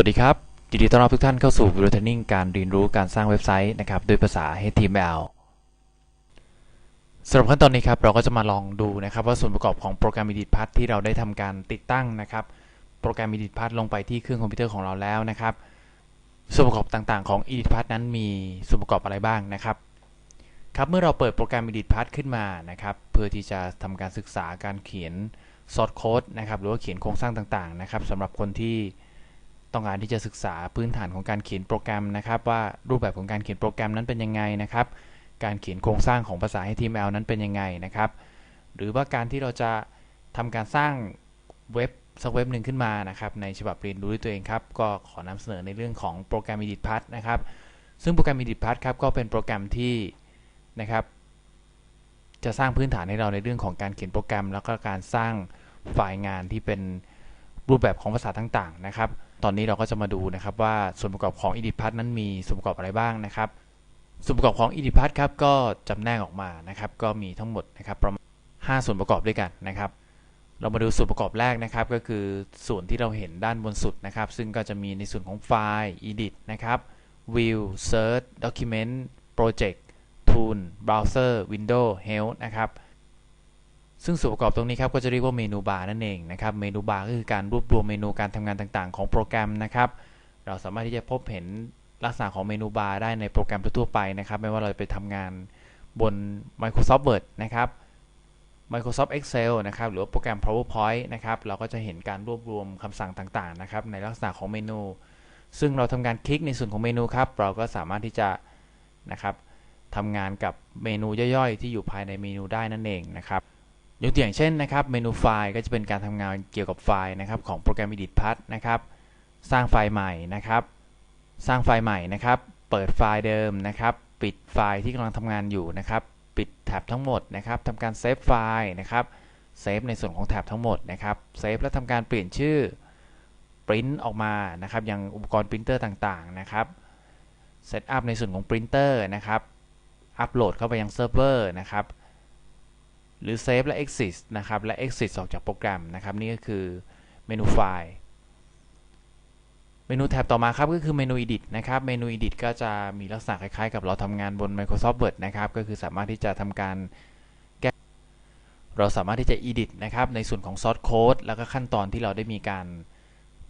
สวัสดีครับยินดีต้อนรับทุกท่านเข้าสู่ Video Training การเรียนรู้การสร้างเว็บไซต์นะครับด้วยภาษา HTML สำหรับขั้นตอนนี้ครับเราก็จะมาลองดูนะครับว่าส่วนประกอบของโปรแกรม EditPath ที่เราได้ทำการติดตั้งนะครับ โปรแกรม EditPath ลงไปที่เครื่องคอมพิวเตอร์ของเราแล้วนะครับ ส่วนประกอบต่างๆของ EditPath นั้นมีส่วนประกอบอะไรบ้างนะครับครับเมื่อเราเปิดโปรแกรม EditPath ขึ้นมานะครับเพื่อที่จะทำการศึกษาการเขียนซอสโค้ดนะครับหรือว่าเขียนโครงสร้างต่างๆนะครับสำหรับคนที่ ต้องการที่จะศึกษาพื้นฐานของการเขียนโปรแกรมนะครับว่ารูปแบบของการเขียนโปรแกรมนั้นเป็นยังไงนะครับ การเขียนโครงสร้างของภาษา HTML นั้นเป็นยังไงนะครับ หรือว่าการที่เราจะทำการสร้างเว็บสักเว็บหนึ่งขึ้นมานะครับในฉบับเรียนรู้ด้วยตัวเองครับก็ขอนำเสนอในเรื่องของโปรแกรม EditPath นะครับซึ่งโปรแกรม EditPath ครับก็เป็นโปรแกรมที่นะครับจะสร้างพื้นฐานให้เราในเรื่องของการเขียนโปรแกรม แล้วก็การสร้างไฟล์งานที่เป็นรูปแบบของภาษาต่างๆนะครับ ตอนนี้เราก็จะมาดูนะครับว่าส่วนประกอบของ EditPath นั้นมีส่วนประกอบอะไรบ้างนะครับ ส่วนประกอบของ EditPath ครับก็จำแนกออกมานะครับ ก็มีทั้งหมดนะครับประมาณ 5 ส่วนประกอบด้วยกันนะครับ เรามาดูส่วนประกอบแรกนะครับ ก็คือส่วนที่เราเห็นด้านบนสุดนะครับ ซึ่งก็จะมีในส่วนของไฟล์ Edit นะครับ View Search Document Project Tool Browser Window Help นะครับ ซึ่งส่วนประกอบตรงนี้ครับก็จะเรียกว่าเมนูบาร์นั่นเองนะครับ เมนูบาร์ก็คือการรวบรวมเมนูการทำงานต่างๆ ของโปรแกรมนะครับ เราสามารถที่จะพบเห็นลักษณะของเมนูบาร์ได้ในโปรแกรมทั่วๆไปนะครับ ไม่ว่าเราจะไปทำงานบน Microsoft Word นะครับ Microsoft Excel นะครับ หรือว่าโปรแกรม PowerPoint นะครับ เราก็จะเห็นการรวบรวมคำสั่งต่างๆ นะครับ ในลักษณะของเมนู ซึ่งเราทำการคลิกในส่วนของเมนูครับ เราก็สามารถที่จะนะครับทำงานกับเมนูย่อยๆ ที่อยู่ภายในเมนูได้นั่นเองนะครับ ยกตัวอย่างเช่นนะครับเมนูไฟล์ก็จะเป็นการทำงานเกี่ยวกับไฟล์นะครับของโปรแกรม EditPath นะครับสร้างไฟล์ใหม่นะครับ สร้างไฟล์ใหม่นะครับ เปิดไฟล์เดิมนะครับ ปิดไฟล์ที่กำลังทำงานอยู่นะครับ ปิดแท็บทั้งหมดนะครับทำการเซฟไฟล์นะครับเซฟในส่วนของแท็บทั้งหมดนะครับเซฟแล้วทำการเปลี่ยนชื่อปริ้นออกมานะครับอย่างอุปกรณ์ปรินเตอร์ต่างๆนะครับเซตอัพในส่วนของปรินเตอร์นะครับอัปโหลดเข้าไปยังเซิร์ฟเวอร์นะครับ หรือ Save และ Exit นะครับ และ Exit ออกจากโปรแกรมนะครับ นี่ก็คือเมนูไฟล์ เมนูแท็บต่อมาครับ ก็คือเมนู Edit นะครับ เมนู Edit ก็จะมีลักษณะคล้ายๆ กับเราทำงานบน Microsoft Word นะครับ ก็คือสามารถที่จะทำการแก้เราสามารถที่จะ Edit นะครับ ในส่วนของ Source Code แล้วก็ขั้นตอนที่เราได้มีการ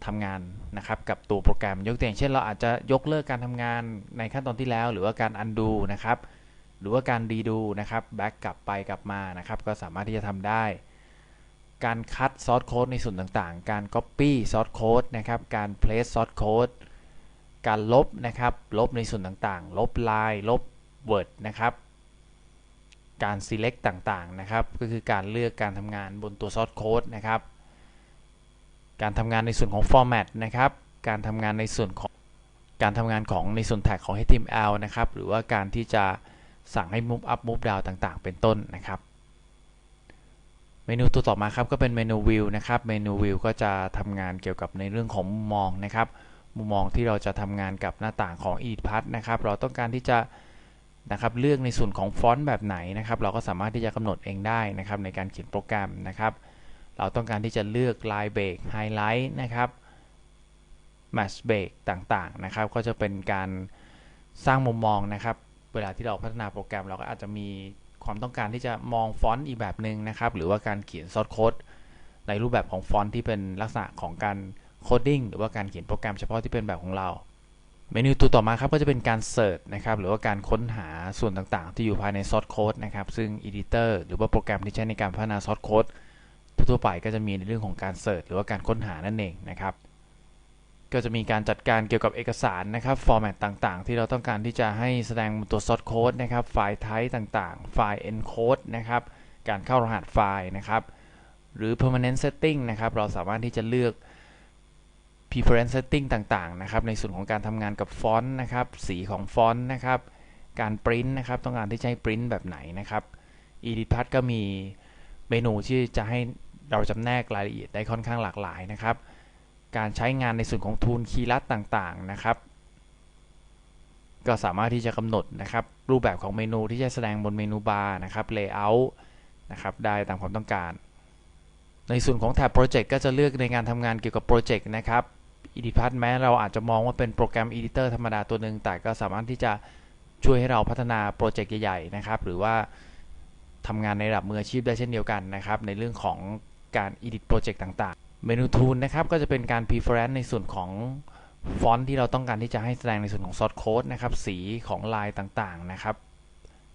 ทำงานนะครับกับตัวโปรแกรมยกตัวอย่างเช่นเราอาจจะยกเลิกการทำงานในขั้นตอนที่แล้ว หรือว่าการ undo นะครับ หรือว่าการ redo นะครับ back กลับไปกลับมานะครับก็สามารถที่จะทำได้ การคัดซอสโค้ดในส่วนต่างๆ การ copy ซอสโค้ดนะครับการ place ซอสโค้ดการลบนะครับลบในส่วนต่างๆ ลบลายลบ word นะครับการ select ต่างๆนะครับก็คือการเลือกการทำงานบนตัวซอสโค้ดนะครับการทำงานในส่วนของ format นะครับการทำงานในส่วนของการทำงานของในส่วนแท็กของ HTML นะครับหรือว่าการที่จะ สั่งให้ move up move down ต่างๆ เป็นต้นนะครับ เมนูตัวต่อมาครับก็เป็นเมนู view นะครับ เมนู view ก็จะทำงานเกี่ยวกับในเรื่องของมุมมองนะครับ มุมมองที่เราจะทำงานกับหน้าต่างของ e d p a t นะครับ เราต้องการที่จะนะครับเลือกในส่วนของฟอนต์แบบไหนนะครับ เราก็สามารถที่จะกำหนดเองได้นะครับในการเขียนโปรแกรมนะครับ เราต้องการที่จะเลือกลายเบรกไฮไลท์นะครับ match break ต่างๆนะครับ ก็จะเป็นการสร้างมุมมองนะครับ เวลาที่เราพัฒนาโปรแกรมเราก็อาจจะมีความต้องการที่จะมองฟอนต์อีกแบบหนึ่งนะครับ หรือว่าการเขียนซอสโค้ดในรูปแบบของฟอนต์ที่เป็นลักษณะของการโคดดิ้งหรือว่าการเขียนโปรแกรมเฉพาะที่เป็นแบบของเรา เมนูตัวต่อมาครับก็จะเป็นการเสิร์ชนะครับ หรือว่าการค้นหาส่วนต่างๆ ที่อยู่ภายในซอสโค้ดนะครับ ซึ่ง Editor หรือว่าโปรแกรมที่ใช้ในการพัฒนาซอสโค้ดทั่วไปก็จะมีในเรื่องของการเสิร์ชหรือว่าการค้นหานั่นเองนะครับ ก็จะมีการจัดการเกี่ยวกับเอกสารนะครับฟอร์แมตต่างๆ ที่เราต้องการที่จะให้แสดงตัวซอสโค้ดนะครับไฟล์ไทป์ต่างๆ ไฟล์ encode นะครับการเข้ารหัสไฟล์นะครับ หรือ permanent setting นะครับ เราสามารถที่จะเลือก preference setting ต่างๆ นะครับ ในส่วนของการทำงานกับฟอนต์นะครับ สีของฟอนต์นะครับ การปริ้นนะครับ ต้องการที่จะให้ปริ้นแบบไหนนะครับ EditPath ก็มีเมนูที่จะให้เราจำแนกรายละเอียดได้ค่อนข้างหลากหลายนะครับ การใช้งานในส่วนของทูลคีย์ลัดต่างๆนะครับ ก็สามารถที่จะกำหนดนะครับ รูปแบบของเมนูที่จะแสดงบนเมนูบาร์นะครับ layout นะครับได้ตามความต้องการ ในส่วนของแท็บโปรเจกต์ก็จะเลือกในการทำงานเกี่ยวกับโปรเจกต์นะครับ EditPad แม้เราอาจจะมองว่าเป็นโปรแกรม Editor ธรรมดาตัวหนึ่งแต่ก็สามารถที่จะช่วยให้เราพัฒนาโปรเจกต์ใหญ่ๆนะครับ หรือว่าทำงานในระดับมืออาชีพได้เช่นเดียวกันนะครับ ในเรื่องของการ edit โปรเจกต์ต่างๆ เมนู Tool นะครับก็จะเป็นการ preference ในส่วนของฟอนต์ที่เราต้องการที่จะให้แสดงในส่วนของ source code นะครับสีของลายต่างๆนะครับ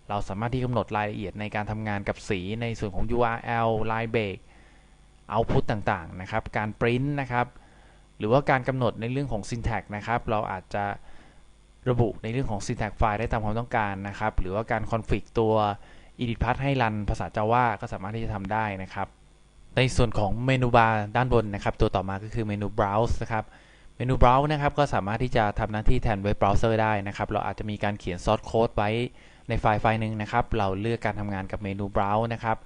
เราสามารถที่กำหนดรายละเอียดในการทำงานกับสีในส่วนของ URL ลายเบรก output ต่างๆนะครับการ print นะครับหรือว่าการกำหนดในเรื่องของ syntax นะครับเราอาจจะระบุในเรื่องของ syntax ไฟล์ได้ตามความต้องการนะครับ หรือว่าการ config ตัว editpath ให้รันภาษา Java ก็สามารถที่จะทำได้นะครับ ในส่วนของเมนูบาร์ด้านบนนะครับ ตัวต่อมาก็คือเมนู browse นะครับเมนู browse นะครับก็สามารถที่จะทำหน้าที่แทนเว็บเบราว์เซอร์ได้นะครับ เราอาจจะมีการเขียน source code ไว้ในไฟล์ไฟล์หนึ่งนะครับ เราเลือกการทำงานกับเมนู browse นะครับ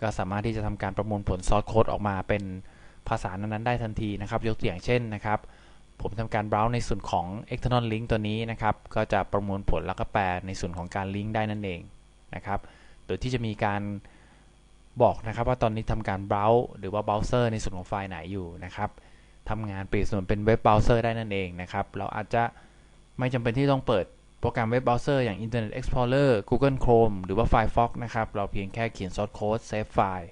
ก็สามารถที่จะทำการประมวลผล source code ออกมาเป็นภาษานั้นๆได้ทันทีนะครับ ยกตัวอย่างเช่นนะครับ ผมทำการ browse ในส่วนของ external link ตัวนี้นะครับ ก็จะประมวลผลแล้วก็แปลในส่วนของการ link ได้นั่นเองนะครับ โดยที่จะมีการ บอกนะครับว่าตอนนี้ทำการ browse หรือว่า browser ในส่วนของไฟล์ไหนอยู่นะครับทำงานเปลี่ยนส่วนเป็นเว็บ browser ได้นั่นเองนะครับ เราอาจจะไม่จำเป็นที่ต้องเปิดโปรแกรมเว็บเบราว์เซอร์อย่าง Internet Explorer Google Chrome หรือว่า Firefox นะครับ เราเพียงแค่เขียน source code save file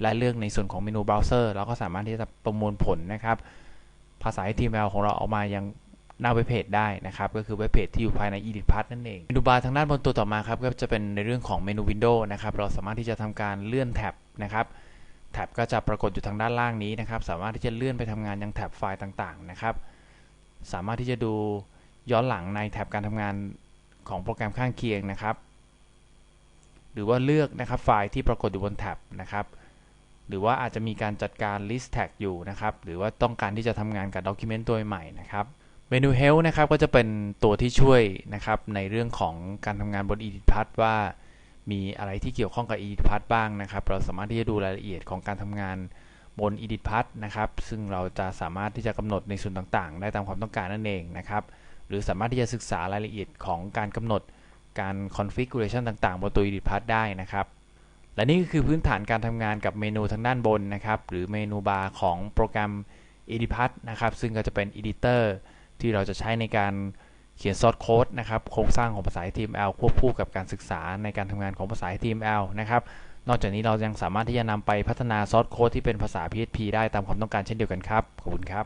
และเลือกในส่วนของเมนูเบราว์เซอร์เราก็สามารถที่จะประมวลผลนะครับ ภาษา HTML ของเราออกมายัง หน้าเว็บเพจได้นะครับ ก็คือเว็บเพจที่อยู่ภายใน EditPath นั่นเองเมนูบาร์ทางด้านบนตัวต่อมาครับก็จะเป็นในเรื่องของเมนูวินโดว์นะครับเราสามารถที่จะทำการเลื่อนแท็บนะครับแท็บก็จะปรากฏอยู่ทางด้านล่างนี้นะครับ สามารถที่จะเลื่อนไปทำงานยังแท็บไฟล์ต่างๆนะครับ สามารถที่จะดูย้อนหลังในแท็บการทำงานของโปรแกรมข้างเคียงนะครับ หรือว่าเลือกนะครับไฟล์ที่ปรากฏอยู่บนแท็บนะครับ หรือว่าอาจจะมีการจัดการ list tag อยู่นะครับ หรือว่าต้องการที่จะทำงานกับ document ตัวใหม่นะครับ เมนู help นะครับก็จะเป็นตัวที่ช่วยนะครับในเรื่องของการทำงานบน EditPath ว่า มีอะไรที่เกี่ยวข้องกับ EditPath บ้างนะครับ เราสามารถที่จะดูรายละเอียดของการทำงานบน EditPath นะครับซึ่งเราจะสามารถที่จะกำหนดในส่วนต่างๆ ได้ตามความต้องการนั่นเองนะครับหรือสามารถที่จะศึกษารายละเอียดของการกำหนดการ configuration ต่างๆ บนตัว EditPath ได้นะครับและนี่ก็คือพื้นฐานการทำงานกับเมนูทางด้านบนนะครับหรือเมนูบาร์ของโปรแกรม EditPath นะครับซึ่งก็จะเป็น editor ที่เราจะใช้ในการเขียนซอสโค้ดนะครับโครงสร้างของภาษา HTML ควบคู่กับการศึกษาในการทำงานของภาษา HTML นะครับนอกจากนี้เรายังสามารถที่จะนำไปพัฒนาซอสโค้ดที่เป็นภาษา PHP ได้ตามความต้องการเช่นเดียวกันครับ ขอบคุณครับ